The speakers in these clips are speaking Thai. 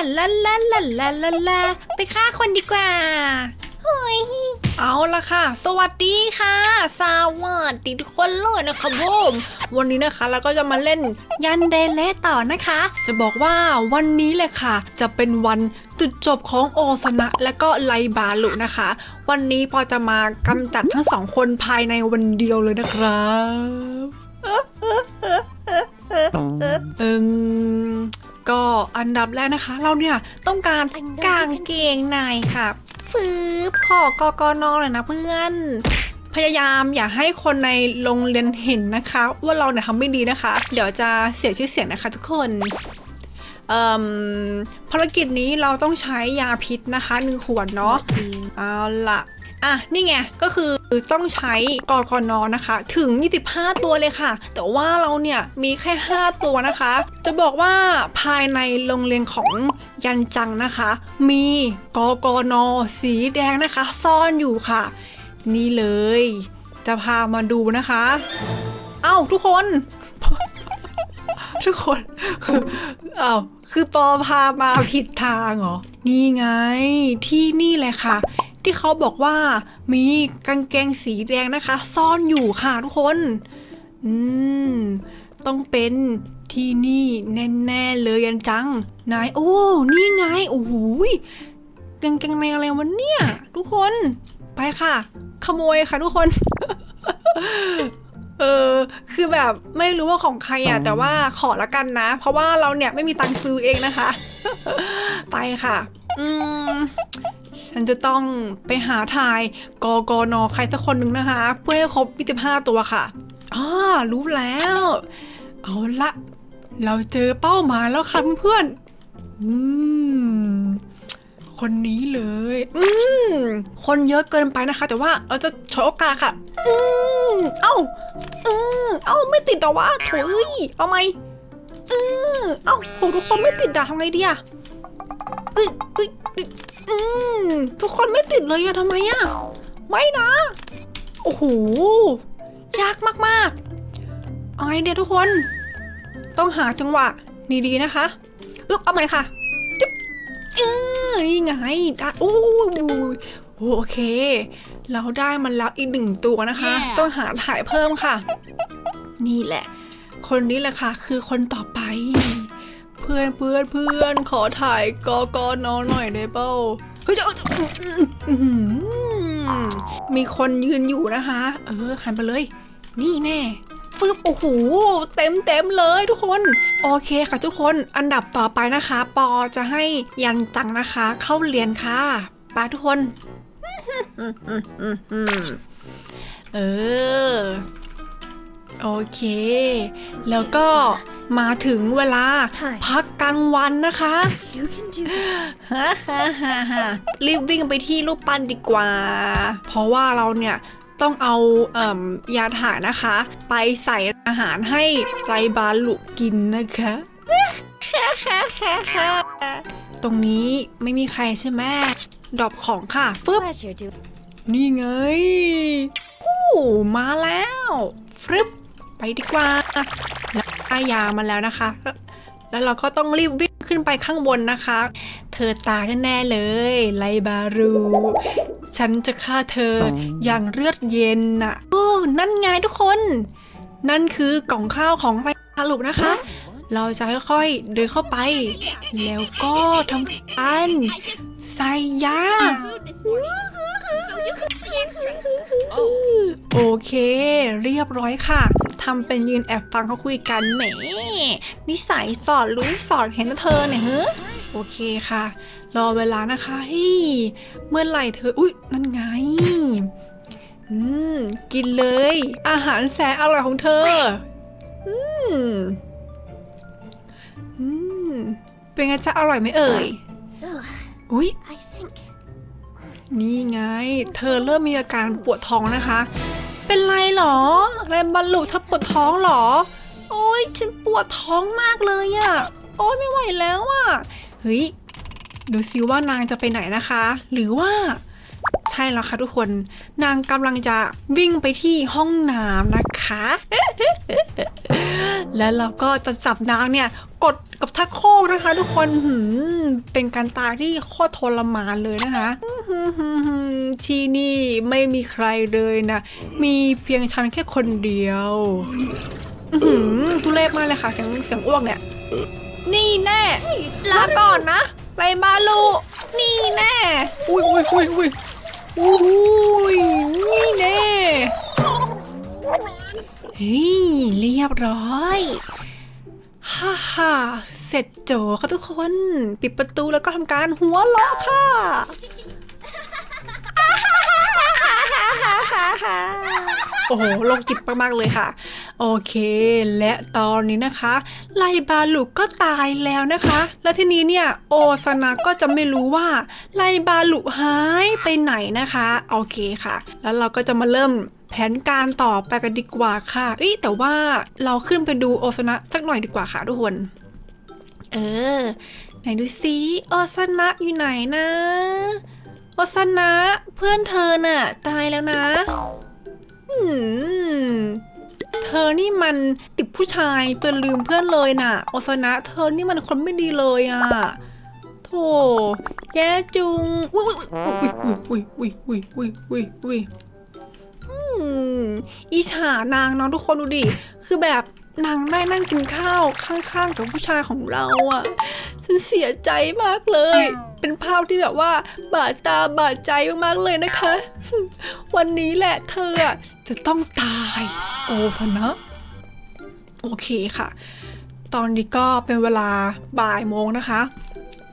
ลันลันลันลันลันลันลาไปฆ่าคนดีกว่าเฮ้ยเอาละค่ะ สวัสดีค่ะ สวัสดีทุกคนเลยนะคะผมวันนี้นะคะเราก็จะมาเล่นยันเดเลต่อนะคะ จะบอกว่าวันนี้เลยค่ะ จะเป็นวันจุดจบของโอซนะและก็ไลบาลุนะคะ วันนี้พอจะมากำจัดทั้งสองคนภายในวันเดียวเลยนะครับเอิม ก็อันดับแรกนะคะ เราเนี่ยต้องการกางเกงในค่ะฟืบขอกกนอเลยนะเพื่อน พยายามอย่าให้คนในโรงเรียนเห็นนะคะ ว่าเราเนี่ยทำไม่ดีนะคะ เดี๋ยวจะเสียชื่อเสียงนะคะทุกคนเอ่มภารกิจนี้เราต้องใช้ยาพิษนะคะหนึ่งขวดเนาะเอาละอะนี่ไงก็คือ ต้องใช้กรกนนะคะ ถึง 25 ตัวเลยค่ะ แต่ว่าเราเนี่ยมีแค่ 5 ตัวนะคะ จะบอกว่าภายในโรงเรียนของยันจังนะคะ มีกกนสีแดงนะคะ ซ่อนอยู่ค่ะ นี่เลย จะพามาดูนะคะ เอ้าทุกคน ทุกคนเอ้าคือปอพามาผิดทางเหรอ นี่ไงที่นี่เลยค่ะ ที่เขาบอกว่ามีกางเกงสีแดงนะคะ ซ่อนอยู่ค่ะทุกคน อืม ต้องเป็นที่นี่แน่ๆเลยยันจัง นาย โอ้ นี่ไง โอ้โหยกางเกงในอะไรวะเนี่ย ทุกคน ไปค่ะ ขโมยค่ะทุกคน เออ คือแบบไม่รู้ว่าของใครอะ แต่ว่าขอละกันนะ เพราะว่าเราเนี่ยไม่มีตังค์ซื้อเองนะคะ ไปค่ะ อืม ฉันจะต้องไปหาถ่ายกกนใครสักคนหนึ่งนะคะ เพื่อให้ครบ 25 ตัวค่ะอ่ารู้แล้ว เอาละ เราเจอเป้าหมายแล้วค่ะเพื่อนๆอืมคนนี้เลย อืมคนเยอะเกินไปนะคะ แต่ว่าเราจะฉวยโอกาสค่ะ อืมเอ้าอืมเอ้าไม่ติดเหรอวะโถเอ้ยเอาไหมอืมเอ้าโหทุกคนไม่ติดอะทำไงดีอะเอ้ยเอ้ยเอ้ยอืมทุกคนไม่ติดเลยอะทำไมอะไม่นะ โอ้โห ยากมากๆ เอาไงเดียทุกคน ต้องหาจังหวะดีๆนะคะอึ๊บเอาไหมค่ะจึ๊บเออนี่ไงได้โอ้ยโอเค เราได้มันแล้วอีกหนึ่งตัวนะคะ Yeah ต้องหาถ่ายเพิ่มค่ะ นี่แหละ คนนี้แหละค่ะ คือคนต่อไปเพื่อนเพื่อนเพื่อนขอถ่ายกอกอนองหน่อยได้เป้าเฮ้ยจะอื้อหือมีคนยืนอยู่นะคะ เออหันไปเลย นี่แน่ฟึบโอ้โหเต็มเต็มเลยทุกคน โอเคค่ะทุกคนอันดับต่อไปนะคะ ปอจะให้ยันจังนะคะ เข้าเรียนค่ะไปทุกคน เออ โอเค แล้วก็มาถึงเวลาพักกลางวันนะคะ You can do this. ฮ่าฮ่าฮ่าฮ่ารีบวิ่งไปที่รูปปั้นดีกว่า เพราะว่าเราเนี่ยต้องเอาเอ่มยาถ่ายนะคะ ไปใส่อาหารให้ไรบาลุกินนะคะ ตรงนี้ไม่มีใครใช่ไหมดรอปของค่ะฟึบ Pleasure doing. นี่ไงอู้มาแล้วฟรึบ ไปดีกว่าแล้วได้ยามาแล้วนะคะ แล้วเราก็ต้องรีบวิ่งขึ้นไปข้างบนนะคะ เธอตายแน่ๆเลยไลบารู ฉันจะฆ่าเธออย่างเลือดเย็นน่ะโอ้นั่นไงทุกคน นั่นคือกล่องข้าวของไลบารูนะคะ เราจะค่อยๆเดินเข้าไป แล้วก็ทำการใส่ยาโอเค เรียบร้อยค่ะ ทำเป็นยืนแอบฟังเขาคุยกันแหมนิสัยสอดรู้สอดเห็นนะเธอเนี่ยเฮ้โอเคค่ะ รอเวลานะคะเฮ้ยเมื่อไหร่เธออุ๊ยนั่นไงอืมกินเลย อาหารแสนอร่อยของเธอ อืมอืมเป็นไงจ๊ะอร่อยไหมเอ่ย Ugh, อุ๊ย I think นี่ไง เธอเริ่มมีอาการปวดท้องนะคะ เป็นไรหรอแรมบัลลุเธอปวดท้องหรอ โอ้ยฉันปวดท้องมากเลยอะโอ้ยไม่ไหวแล้วอะเฮ้ยดูซิว่านางจะไปไหนนะคะ หรือว่า ใช่แล้วค่ะทุกคน นางกำลังจะวิ่งไปที่ห้องน้ำนะคะ แล้วเราก็จะจับนางเนี่ยกดกับทักโครกนะคะ ทุกคนหืมเป็นการตายที่โคตรทรมานเลยนะคะอื้อหือที่นี่ไม่มีใครเลยนะ มีเพียงฉันแค่คนเดียวอื้อหือทุเรศมากเลยค่ะเสียงเสียงอ้วกเนี่ย นี่แน่ลาก่อนนะไรมาลูนี่แน่ อุ้ยอุ้ยอุ้ยอุ้ย อุ้ยนี่แน่เฮ้ยเรียบร้อยฮ่าฮ่าเสร็จโจค่ะทุกคน ปิดประตูแล้วก็ทำการหัวเราะค่ะโอ้โห ลงจิตมาก ๆ เลยค่ะ โอเค และตอนนี้นะคะ ไลบาลุก็ตายแล้วนะคะ และทีนี้เนี่ยโอซนะก็จะไม่รู้ว่าไลบาลุหายไปไหนนะคะ โอเคค่ะ แล้วเราก็จะมาเริ่มแผนการต่อไปกันดีกว่าค่ะเอ้ยแต่ว่าเราขึ้นไปดูโอซนะสักหน่อยดีกว่าค่ะทุกคน เออ ไหนดูซิโอซนะอยู่ไหนนะโอซนะเพื่อนเธอน่ะ ตายแล้วนะ อืม ธอนี่มันติดผู้ชายจนลืมเพื่อนเลยน่ะโอซนะ เธอนี่มันคนไม่ดีเลยอะโธ่แย่จุงอุ้ยอุ้ยอุ้ยอุ้ยอุ้ยอุ้ยอุ้ยอุ้ยอืมอิจฉานางเนาะทุกคนดูดิ คือแบบนางได้นั่งกินข้าวข้างๆกับผู้ชายของเราอะ ฉันเสียใจมากเลย เป็นภาพที่แบบว่า บาดตาบาดใจมากๆเลยนะคะ วันนี้แหละเธอ จะต้องตาย โอ้พนะ โอเคค่ะ ตอนนี้ก็เป็นเวลาบ่ายโมงนะคะ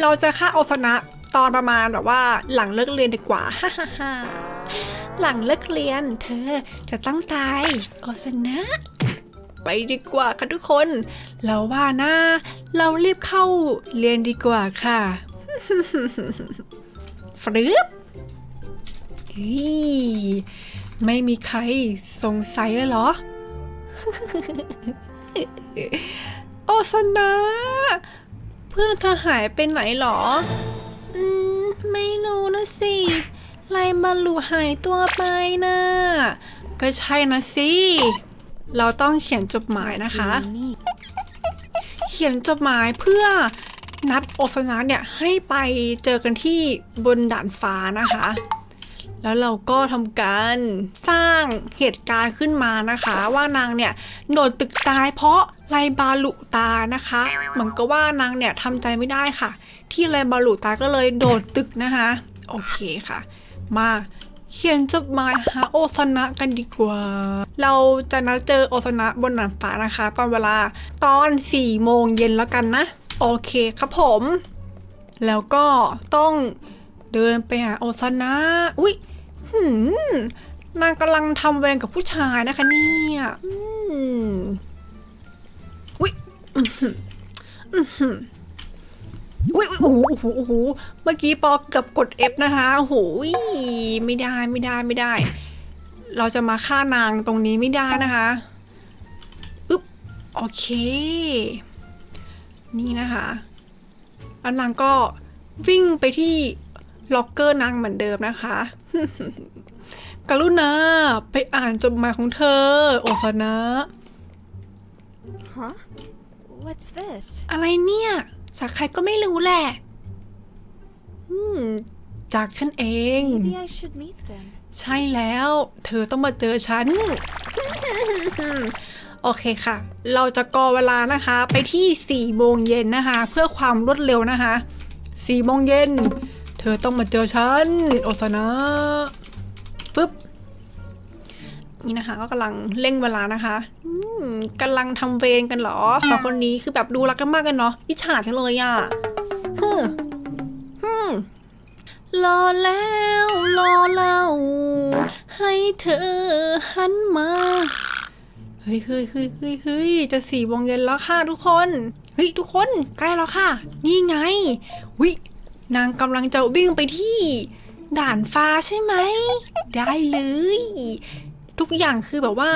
เราจะฆ่าโอสนะตอนประมาณแบบว่าหลังเลิกเรียนดีกว่าหลังเลิกเรียนเธอจะต้องตายโอสนะไปดีกว่าค่ะทุกคน เราว่านะ เรารีบเข้าเรียนดีกว่าค่ะฟรึบเฮ้ย ไม่มีใครสงสัยเลยเหรอ โอสนะ เพื่อนเธอหายไปไหนเหรอ อืม ไม่รู้นะสิไลบาลูหายตัวไปนะก็ใช่นะสิ เราต้องเขียนจดหมายนะคะ เขียนจดหมายเพื่อนัดโอซนะเนี่ยให้ไปเจอกันที่บนด่านฟ้านะคะ แล้วเราก็ทำการสร้างเหตุการณ์ขึ้นมานะคะ ว่านางเนี่ยโดดตึกตายเพราะไลบาลุตานะคะ เหมือนกับว่านางเนี่ยทำใจไม่ได้ค่ะ ที่ไลบาลุตาก็เลยโดดตึกนะคะ โอเคค่ะ มาเขียนจดหมายหาโอซนะกันดีกว่า เราจะนัดเจอโอซนะบนหนันฟ้านะคะ ตอนเวลาตอน4โมงเย็นแล้วกันนะ โอเคครับผม แล้วก็ต้อง เดินไปหาโอซานะ อุ๊ยหืมนางกำลังทำเวรกับผู้ชายนะคะเนี่ยอืมอุ๊ยอื้อหืออื้ยอุ๊ยโอ้โหโอ้โหโอ้โห เมื่อกี้ปอกับกด F นะคะ โอ้โห ไม่ได้ ไม่ได้ ไม่ได้ เราจะมาฆ่านางตรงนี้ไม่ได้นะคะอึ๊บ โอเค นี่นะคะ แล้วนางก็วิ่งไปที่ ล็อกเกอร์นางเหมือนเดิมนะคะ กรุณาไปอ่านจดหมายของเธอ โอซานะ Huh? What's this? อะไรเนี่ย จากใครก็ไม่รู้แหละ อืม จากฉันเอง Maybe I should meet them. ใช่แล้ว เธอต้องมาเจอฉัน โอเคค่ะ เราจะกอเวลานะคะ ไปที่4โมงเย็นนะคะ เพื่อความรวดเร็วนะคะ4โมงเย็น เธอต้องมาเจอฉัน โอซานะปึ๊บ นี่นะคะ ก็กำลังเร่งเวลานะคะกำลังทำเวรกันเหรอสองคนนี้คือแบบดูรักกันมากกันเนาะอิจฉาจังเลยอะฮึฮึรอแล้วรอเล่าให้เธอหันมา เฮ้ยเฮ้ยเฮ้ยเฮ้ยเฮ้ยจะสี่โมงเย็นแล้วค่ะทุกคน เฮ้ยทุกคนใกล้แล้วค่ะ นี่ไงวิ นางกำลังจะวิ่งไปที่ ด่านฟ้าใช่ไหม ได้เลย ทุกอย่างคือแบบว่า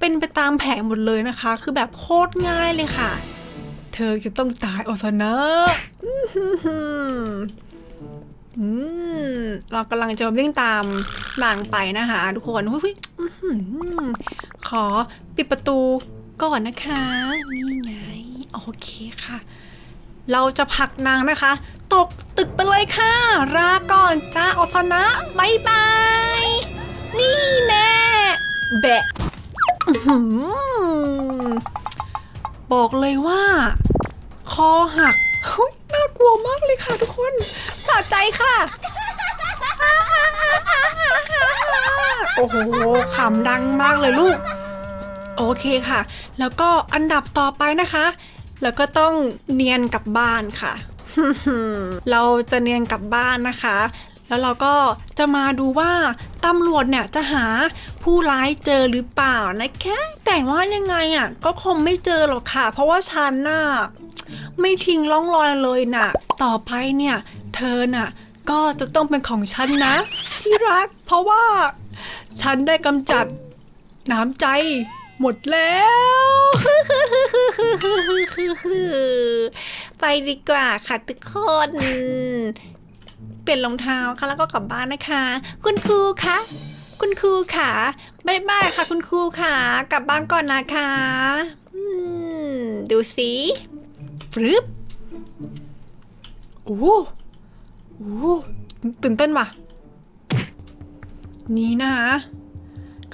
เป็นไปตามแผนหมดเลยนะคะ คือแบบโคตรง่ายเลยค่ะ เธอจะต้องตายโอซานะอื้อหือหืออืมเรากำลังจะวิ่งตามนางไปนะคะ ทุกคนหุ้ยขอปิดประตูก่อนนะคะ นี่ไง โอเคค่ะ เราจะผลักนางนะคะ ตกตึกไปเลยค่ะลาก่อนจ้าอสนะบายบาย นี่แน่แบะบอกเลยว่า คอหักน่ากลัวมากเลยค่ะทุกคนสะใจค่ะโอ้โหขำดังมากเลยลูก โอเคค่ะ แล้วก็อันดับต่อไปนะคะ แล้วก็ต้องเนียนกลับบ้านค่ะ เราจะเนียนกลับบ้านนะคะ แล้วเราก็จะมาดูว่าตำรวจเนี่ยจะหาผู้ร้ายเจอหรือเปล่านะคะ แต่ว่ายังไงอะก็คงไม่เจอหรอกค่ะ เพราะว่าฉันน่ะไม่ทิ้งร่องรอยเลยน่ะ ต่อไปเนี่ยเธอน่ะก็จะต้องเป็นของฉันนะ ที่รัก เพราะว่า ฉันได้กำจัดน้ำใจ หมดแล้วไปดีกว่าค่ะทุกคนเปลี่ยนรองเท้าค่ะแล้วก็กลับบ้านนะคะ คุณครูคะคุณครูค่ะบายบายค่ะ คุณครูค่ะ กลับบ้านก่อนนะคะอืมดูสิฟรึบโอ้โหโอ้โหตื่นเต้นว่ะ นี่นะคะ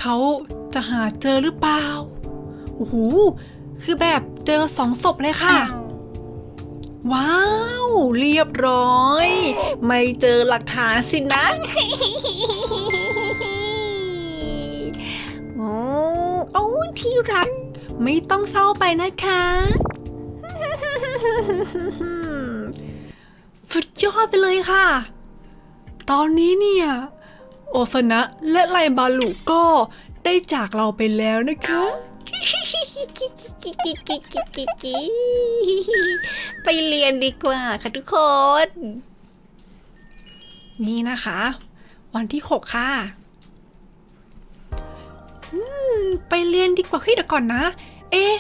เขาจะหาเจอหรือเปล่า โอ้โห คือแบบเจอสองศพเลยค่ะ ว้าว เรียบร้อย ไม่เจอหลักฐานสินะ โอ้โอ้ที่รัก ไม่ต้องเศร้าไปนะคะ สุดยอดไปเลยค่ะ ตอนนี้เนี่ย โอซานะและไลบาลุก็ได้จากเราไปแล้วนะคะไปเรียนดีกว่าค่ะทุกคน นี่นะคะ วันที่6ค่ะอืมไปเรียนดีกว่าเฮ้ยเดี๋ยวก่อนนะ เอ๊ะ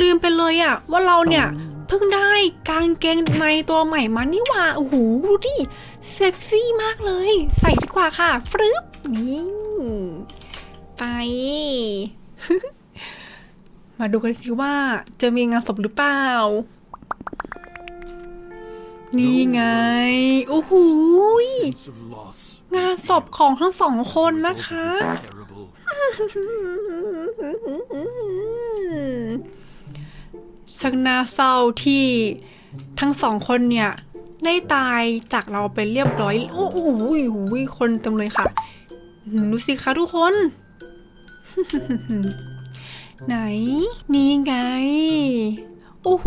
ลืมไปเลยอะว่าเราเนี่ย เพิ่งได้กางเกงในตัวใหม่มานี่ว่าโอ้โหดูดิเซ็กซี่มากเลย ใส่ดีกว่าค่ะฟรึบนี่ไป มาดูกันสิว่าจะมีงานศพหรือเปล่า นี่ไง โอ้โหงานศพของทั้งสองคนนะคะ ช่างน่าเศร้าที่ทั้งสองคนเนี่ยได้ตายจากเราไปเรียบร้อย โอ้โหคนเต็มเลยค่ะ ดูสิคะทุกคน ไหน นี่ไง โอ้โห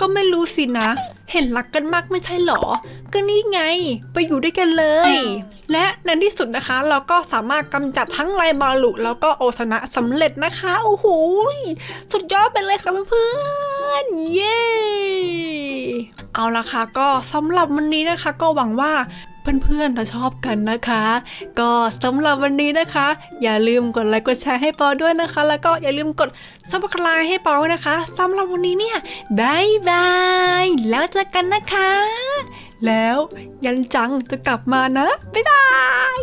ก็ไม่รู้สินะ เห็นรักกันมากไม่ใช่หรอ ก็นี่ไง ไปอยู่ด้วยกันเลย และในที่สุดนะคะ เราก็สามารถกำจัดทั้งไลบาลุแล้วก็โอซานะสำเร็จนะคะ โอ้โห สุดยอดไปเลยค่ะเพื่อนเย้ เอาละค่ะก็สำหรับวันนี้นะคะ ก็หวังว่า เพื่อนๆจะชอบกันนะคะ ก็สำหรับวันนี้นะคะ อย่าลืมกดไลค์กดแชร์ให้ปอด้วยนะคะ แล้วก็อย่าลืมกด subscribe ให้ปอด้วยนะคะสำหรับวันนี้เนี่ยบายบายแล้วเจอกันนะคะ แล้วยันจังจะกลับมานะบายบาย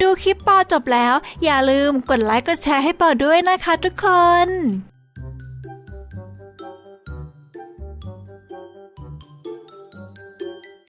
ดูคลิปปอจบแล้ว อย่าลืมกดไลค์กดแชร์ให้ปอด้วยนะคะทุกคน